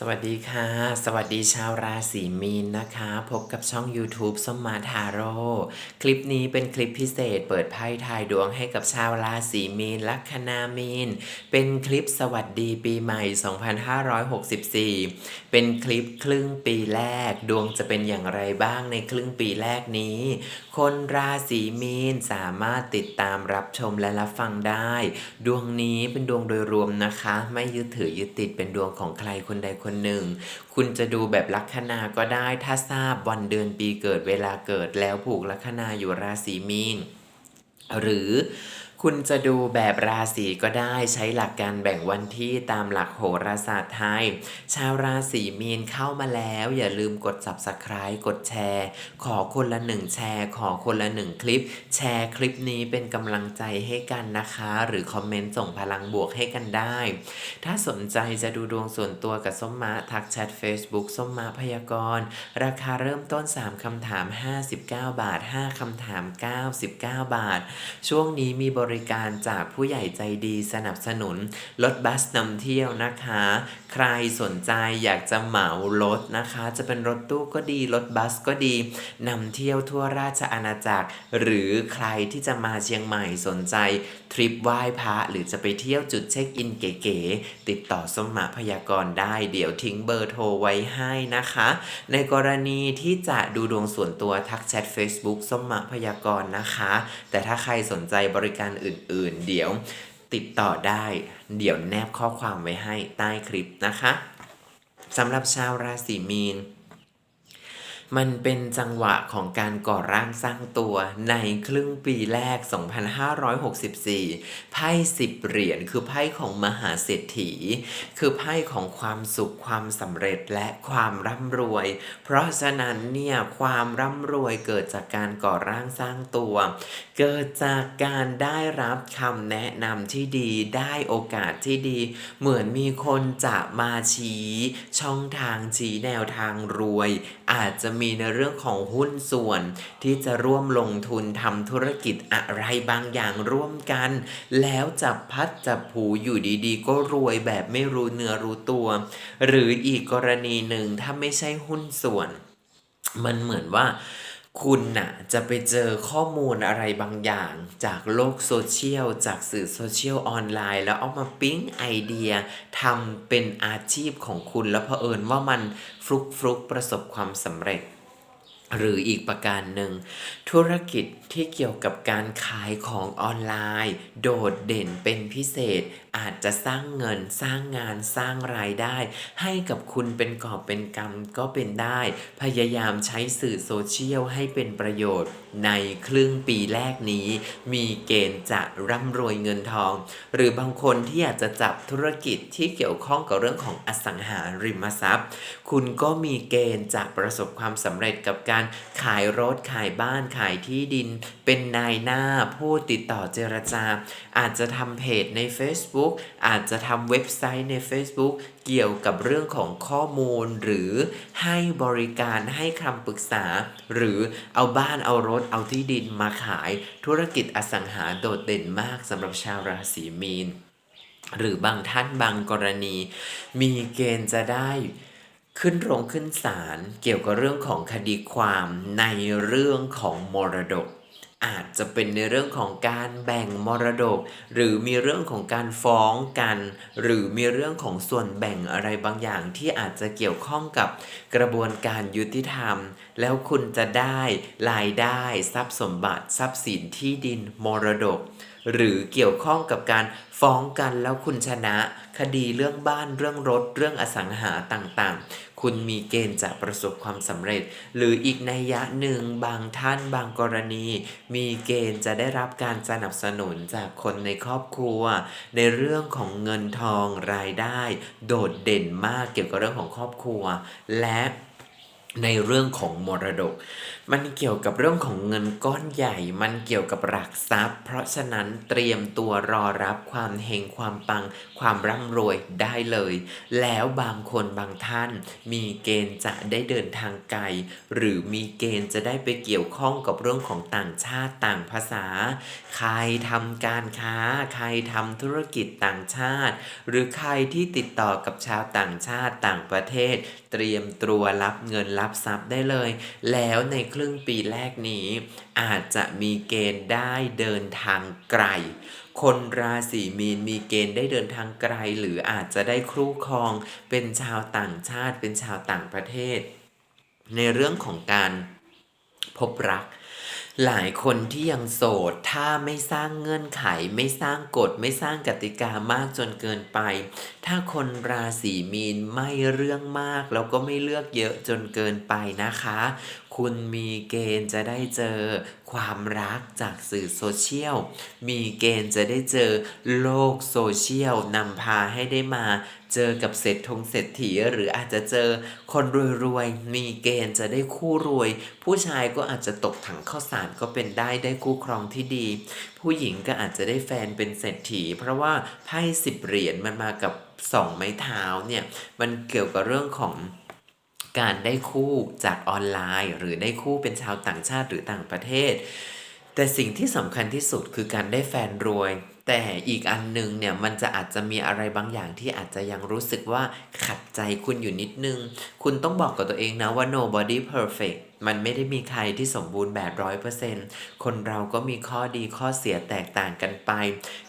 สวัสดีค่ะ สวัสดีชาวราศีมีนนะคะ พบกับช่อง YouTube สมมาทาโร่คลิปนี้เป็นคลิปพิเศษเปิดไพ่ทายดวงให้กับชาวราศีมีนลัคนามีน เป็นคลิปสวัสดีปีใหม่ 2564 เป็นคลิปครึ่งปีแรกดวงจะเป็นอย่างไรบ้างในครึ่งปีแรกนี้ คนราศีมีนสามารถติดตามรับชมและรับฟังได้ ดวงนี้เป็นดวงโดยรวมนะคะ ไม่ยึดถือยึดติดเป็นดวงของใครคนใดคนนหนึ่ง คุณจะดูแบบลัคนาก็ได้ถ้าทราบวันเดือนปีเกิดเวลาเกิดแล้วผูกลัคนาอยู่ราศีมีนหรือ คุณจะดูแบบราศีก็ได้ใช้หลักการแบ่งวันที่ตามหลักโหราศาสตร์ไทย ชาวราศีมีนเข้ามาแล้ว อย่าลืมกด subscribe กดแชร์ ขอคนละหนึ่งแชร์ ขอคนละหนึ่งคลิป แชร์คลิปนี้เป็นกำลังใจให้กันนะคะ หรือคอมเมนต์ส่งพลังบวกให้กันได้ ถ้าสนใจจะดูดวงส่วนตัวกับส้มมะทักแชท Facebook ส้มมะพยากรณ์ราคาเริ่มต้น 3คำถาม 59 บาท 5คำถาม 99 บาท ช่วงนี้มีบริการจากผู้ใหญ่ใจดีสนับสนุนรถบัสนำเที่ยวนะคะ ใครสนใจอยากจะเหมารถนะคะ จะเป็นรถตู้ก็ดีรถบัสก็ดีนำเที่ยวทั่วราชอาณาจักร หรือใครที่จะมาเชียงใหม่สนใจทริปไหว้พระหรือจะไปเที่ยวจุดเช็คอินเก๋ๆติดต่อสมมาพยากรได้ เดี๋ยวทิ้งเบอร์โทรไว้ให้นะคะ ในกรณีที่จะดูดวงส่วนตัวทักแชท Facebook ส้มมะพยากรนะคะ แต่ถ้าใครสนใจบริการอื่นๆ เดี๋ยวติดต่อได้ เดี๋ยวแนบข้อความไว้ให้ใต้คลิปนะคะสำหรับชาวราศีมีน มันเป็นจังหวะของการก่อร่างสร้างตัวในครึ่งปีแรก 2564 ไพ่สิบเหรียญคือไพ่ของมหาเศรษฐี คือไพ่ของความสุขความสำเร็จและความร่ำรวย เพราะฉะนั้นเนี่ยความร่ำรวยเกิดจากการก่อร่างสร้างตัว เกิดจากการได้รับคำแนะนำที่ดีได้โอกาสที่ดี เหมือนมีคนจะมาชี้ ช่องทางชี้แนวทางรวย อาจจะมีในเรื่องของหุ้นส่วน ที่จะร่วมลงทุนทำธุรกิจอะไรบางอย่างร่วมกัน แล้วจับพัดจับผูอยู่ดีๆ ก็รวยแบบไม่รู้เนื้อรู้ตัว หรืออีกกรณีหนึ่งถ้าไม่ใช่หุ้นส่วน มันเหมือนว่า คุณน่ะจะไปเจอข้อมูลอะไรบางอย่าง จากโลกโซเชียล จากสื่อโซเชียลออนไลน์ แล้วเอามาปิ๊งไอเดียทำเป็นอาชีพของคุณแล้วเผอิญว่ามันฟลุกฟลุกประสบความสำเร็จ หรืออีกประการหนึ่ง ธุรกิจที่เกี่ยวกับการขายของออนไลน์ โดดเด่นเป็นพิเศษ อาจจะสร้างเงินสร้างงานสร้างรายได้ ให้กับคุณเป็นกอบเป็นกำก็เป็นได้ พยายามใช้สื่อโซเชียลให้เป็นประโยชน์ในครึ่งปีแรกนี้ มีเกณฑ์จะร่ำรวยเงินทอง หรือบางคนที่อยากจะจับธุรกิจที่เกี่ยวข้องกับเรื่องของอสังหาริมทรัพย์ คุณก็มีเกณฑ์จะประสบความสำเร็จกับการขายรถขายบ้านขายที่ดิน เป็นนายหน้าผู้ติดต่อเจรจา อาจจะทำเพจใน Facebook อาจจะทำเว็บไซต์ใน Facebook เกี่ยวกับเรื่องของข้อมูลหรือให้บริการให้คำปรึกษา หรือเอาบ้านเอารถเอาที่ดินมาขายธุรกิจอสังหาโดดเด่นมากสำหรับชาวราศีมีน หรือบางท่านบางกรณี มีเกณฑ์จะได้ขึ้นโรงขึ้นศาลเกี่ยวกับเรื่องของคดีความในเรื่องของมรดก อาจจะเป็นในเรื่องของการแบ่งมรดก หรือมีเรื่องของการฟ้องกัน หรือมีเรื่องของส่วนแบ่งอะไรบางอย่างที่อาจจะเกี่ยวข้องกับกระบวนการยุติธรรม แล้วคุณจะได้รายได้ทรัพย์สมบัติทรัพย์สินที่ดินมรดก หรือเกี่ยวข้องกับการฟ้องกันแล้วคุณชนะ คดีเรื่องบ้านเรื่องรถ เรื่องอสังหาต่างๆ คุณมีเกณฑ์จะประสบความสำเร็จ หรืออีกนัยยะหนึ่งบางท่านบางกรณี มีเกณฑ์จะได้รับการสนับสนุนจากคนในครอบครัว ในเรื่องของเงินทองรายได้ โดดเด่นมากเกี่ยวกับเรื่องของครอบครัว และ ในเรื่องของมรดก มันเกี่ยวกับเรื่องของเงินก้อนใหญ่ มันเกี่ยวกับหลักทรัพย์ เพราะฉะนั้นเตรียมตัวรอรับความเฮงความปัง ความร่ำรวยได้เลย แล้วบางคนบางท่านมีเกณฑ์จะได้เดินทางไกล หรือมีเกณฑ์จะได้ไปเกี่ยวข้องกับเรื่องของต่างชาติต่างภาษา ใครทำการค้า ใครทำธุรกิจต่างชาติ หรือใครที่ติดต่อกับชาวต่างชาติต่างประเทศ เตรียมตัวรับเงินรับทรัพย์ได้เลย แล้วในครึ่งปีแรกนี้ อาจจะมีเกณฑ์ได้เดินทางไกล คนราศีมีนมีเกณฑ์ได้เดินทางไกล หรืออาจจะได้ครู่ครอง เป็นชาวต่างชาติ เป็นชาวต่างประเทศ ในเรื่องของการพบรัก หลายคนที่ยังโสด ถ้าไม่สร้างเงื่อนไข ไม่สร้างกฎ ไม่สร้างกติกามากจนเกินไป ถ้าคนราศีมีนไม่เรื่องมาก แล้วก็ไม่เลือกเยอะจนเกินไปนะคะ คุณมีเกณฑ์จะได้เจอความรักจากสื่อโซเชียล มีเกณฑ์จะได้เจอโลกโซเชียลนำพาให้ได้มาเจอกับเศรษฐงเศรษฐีหรืออาจจะเจอคนรวยๆ มีเกณฑ์จะได้คู่รวย ผู้ชายก็อาจจะตกถังข้าวสารก็เป็นได้ได้คู่ครองที่ดี ผู้หญิงก็อาจจะได้แฟนเป็นเศรษฐี เพราะว่าไพ่สิบเหรียญมันมากับสองไม้เท้าเนี่ย มันเกี่ยวกับเรื่องของ การได้คู่จากออนไลน์ หรือได้คู่เป็นชาวต่างชาติหรือต่างประเทศ แต่สิ่งที่สำคัญที่สุดคือการได้แฟนรวย แต่อีกอันหนึงเนี่ยมันจะอาจจะมีอะไรบางอย่างที่อาจจะยังรู้สึกว่าขัดใจคุณอยู่นิดนึง คุณต้องบอกกับตัวเองนะว่า nobody perfect มันไม่ได้มีใครที่สมบูรณ์แบบร้อยเปอร์เซ็นต์คนเราก็มีข้อดีข้อเสียแตกต่างกันไป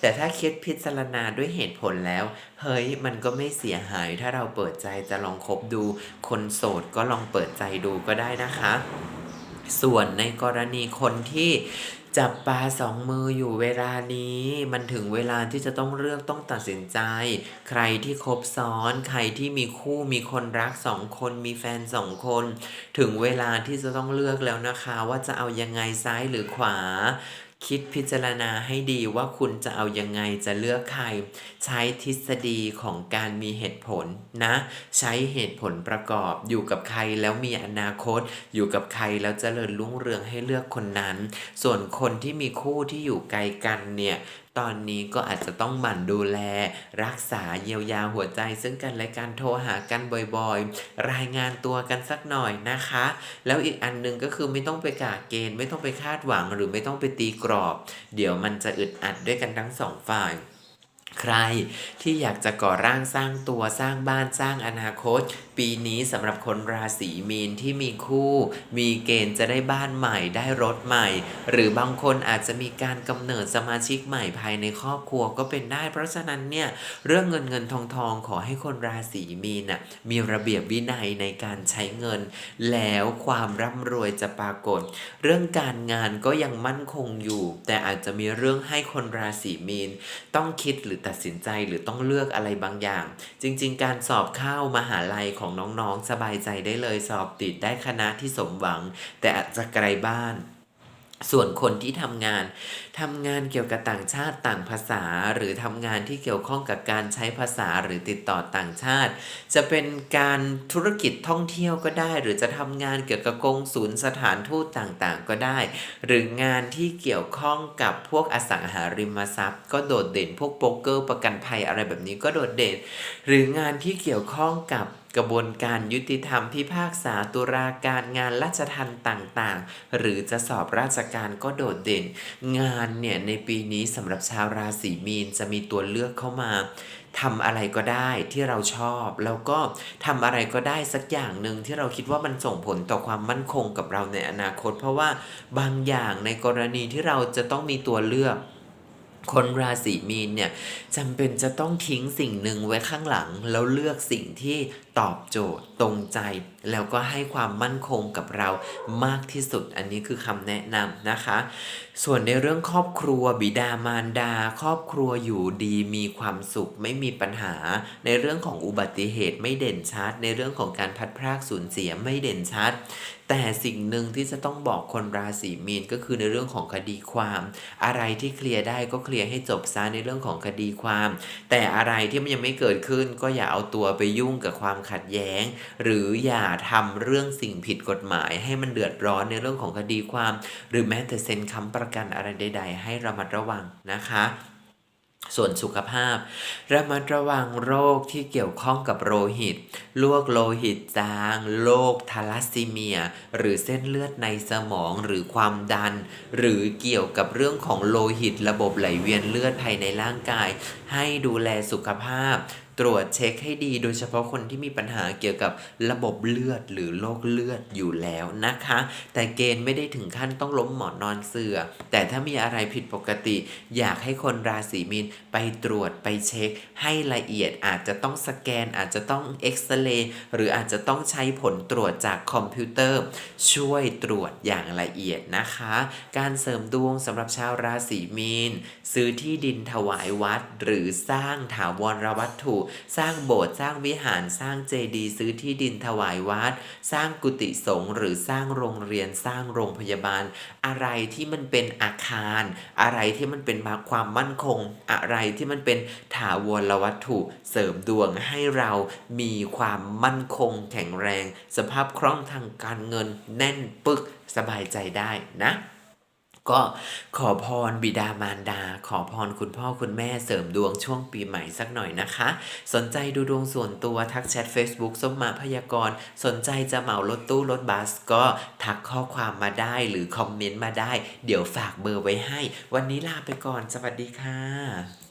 แต่ถ้าคิดพิจารณาด้วยเหตุผลแล้ว เฮ้ย มันก็ไม่เสียหาย ถ้าเราเปิดใจจะลองคบดู คนโสดก็ลองเปิดใจดูก็ได้นะคะ ส่วนในกรณีคนที่ จับปลาสองมืออยู่เวลานี้ มันถึงเวลาที่จะต้องเลือกต้องตัดสินใจ ใครที่คบซ้อน ใครที่มีคู่มีคนรักสองคน มีแฟนสองคน ถึงเวลาที่จะต้องเลือกแล้วนะคะ ว่าจะเอายังไงซ้ายหรือขวา คิดพิจารณาให้ดีว่าคุณจะเอายังไงจะเลือกใคร ใช้ทฤษฎีของการมีเหตุผลนะ ใช้เหตุผลประกอบอยู่กับใครแล้วมีอนาคต อยู่กับใครแล้วเจริญรุ่งเรืองให้เลือกคนนั้น ส่วนคนที่มีคู่ที่อยู่ไกลกันเนี่ย ตอนนี้ก็อาจจะต้องหมั่นดูแล รักษาเยียวยาหัวใจ ซึ่งกันและการโทรหากันบ่อยๆ รายงานตัวกันสักหน่อยนะคะ แล้วอีกอันหนึงก็คือไม่ต้องไปกาเกณฑ์ ไม่ต้องไปคาดหวังหรือไม่ต้องไปตีกรอบ เดี๋ยวมันจะอึดอัดด้วยกันทั้งสองฝ่าย ใครที่อยากจะก่อร่างสร้างตัวสร้างบ้านสร้างอนาคต ปีนี้สำหรับคนราศีมีนที่มีคู่ มีเกณฑ์จะได้บ้านใหม่ได้รถใหม่ หรือบางคนอาจจะมีการกำเนิดสมาชิกใหม่ภายในครอบครัวก็เป็นได้ เพราะฉะนั้นเนี่ยเรื่องเงินเงินทองทองขอให้คนราศีมีนน่ะมีระเบียบวินัยในการใช้เงิน แล้วความร่ำรวยจะปรากฏ เรื่องการงานก็ยังมั่นคงอยู่ แต่อาจจะมีเรื่องให้คนราศีมีนต้องคิดหรือตัดสินใจหรือต้องเลือกอะไรบางอย่าง จริง ๆ การสอบเข้ามหาลัยของน้องๆสบายใจได้เลยสอบติดได้คณะที่สมหวัง แต่อาจจะไกลบ้าน ส่วนคนที่ทำงานทำงานเกี่ยวกับต่างชาติต่างภาษา หรือทำงานที่เกี่ยวข้องกับการใช้ภาษาหรือติดต่อต่างชาติ จะเป็นการธุรกิจท่องเที่ยวก็ได้ หรือจะทำงานเกี่ยวกับกงศูนย์สถานทูตต่างๆ ก็ได้ หรืองานที่เกี่ยวข้องกับพวกอสังหาริมทรัพย์ ก็โดดเด่นพวกโป๊กเกอร์ประกันภัยอะไรแบบนี้ก็โดดเด่น หรืองานที่เกี่ยวข้องกับ กระบวนการยุติธรรมพิพากษาตุลาการงานราชทัณฑ์ต่างๆ หรือจะสอบราชการก็โดดเด่น งานเนี่ยในปีนี้สำหรับชาวราศีมีนจะมีตัวเลือกเข้ามาทำอะไรก็ได้ที่เราชอบ แล้วก็ทำอะไรก็ได้สักอย่างหนึ่งที่เราคิดว่ามันส่งผลต่อความมั่นคงกับเราในอนาคต เพราะว่าบางอย่างในกรณีที่เราจะต้องมีตัวเลือกคนราศีมีนเนี่ยจำเป็นจะต้องทิ้งสิ่งหนึ่งไว้ข้างหลัง แล้วเลือกสิ่งที่ ตอบโจทย์ตรงใจ แล้วก็ให้ความมั่นคงกับเรามากที่สุดอันนี้คือคำแนะนำนะคะ ส่วนในเรื่องครอบครัวบิดามารดา ครอบครัวอยู่ดีมีความสุขไม่มีปัญหา ในเรื่องของอุบัติเหตุไม่เด่นชัด ในเรื่องของการพัดพรากสูญเสียไม่เด่นชัด แต่สิ่งหนึ่งที่จะต้องบอกคนราศีมีนก็คือในเรื่องของคดีความ อะไรที่เคลียร์ได้ก็เคลียร์ให้จบซะในเรื่องของคดีความ แต่อะไรที่มันยังไม่เกิดขึ้นก็อย่าเอาตัวไปยุ่งกับความขัดแย้ง หรืออย่าทำเรื่องสิ่งผิดกฎหมาย ให้มันเดือดร้อนในเรื่องของคดีความ หรือแม้แต่เซ็นค้ำประกันอะไรใด ๆ ให้ระมัดระวังนะคะส่วนสุขภาพ ระมัดระวังโรคที่เกี่ยวข้องกับโลหิต ลวกโลหิตจาง โรคทาลัสซีเมีย หรือเส้นเลือดในสมองหรือความดัน หรือเกี่ยวกับเรื่องของโลหิต ระบบไหลเวียนเลือดภายในร่างกาย ให้ดูแลสุขภาพ ตรวจเช็คให้ดีโดยเฉพาะคนที่มีปัญหาเกี่ยวกับระบบเลือดหรือโรคเลือดอยู่แล้วนะคะ แต่เกณฑ์ไม่ได้ถึงขั้นต้องล้มหมอนนอนเสือแต่ถ้ามีอะไรผิดปกติ อยากให้คนราศีมีนไปตรวจไปเช็ค ให้ละเอียดอาจจะต้องสแกน อาจจะต้องเอ็กซเรย์หรืออาจจะต้องใช้ผลตรวจจากคอมพิวเตอร์ ช่วยตรวจอย่างละเอียดนะคะ การเสริมดวงสำหรับชาวราศีมีน ซื้อที่ดินถวายวัด หรือสร้างถาวรวัตถุสร้างโบสถ์สร้างวิหารสร้างเจดีย์ซื้อที่ดินถวายวัด สร้างกุฏิสงฆ์หรือสร้างโรงเรียนสร้างโรงพยาบาล อะไรที่มันเป็นอาคาร อะไรที่มันเป็นมาความมั่นคง อะไรที่มันเป็นถาวรวัตถุเสริมดวงให้เรามีความมั่นคงแข็งแรง สภาพคล่องทางการเงินแน่นปึกสบายใจได้นะ ก็ขอพรบิดามารดา ขอพรคุณพ่อคุณแม่เสริมดวงช่วงปีใหม่สักหน่อยนะคะ สนใจดูดวงส่วนตัวทักแชท Facebook ส้มมาพยากรณ์สนใจจะเหมารถตู้รถบัส ก็ทักข้อความมาได้หรือคอมเมนต์มาได้ เดี๋ยวฝากเบอร์ไว้ให้ วันนี้ลาไปก่อนสวัสดีค่ะ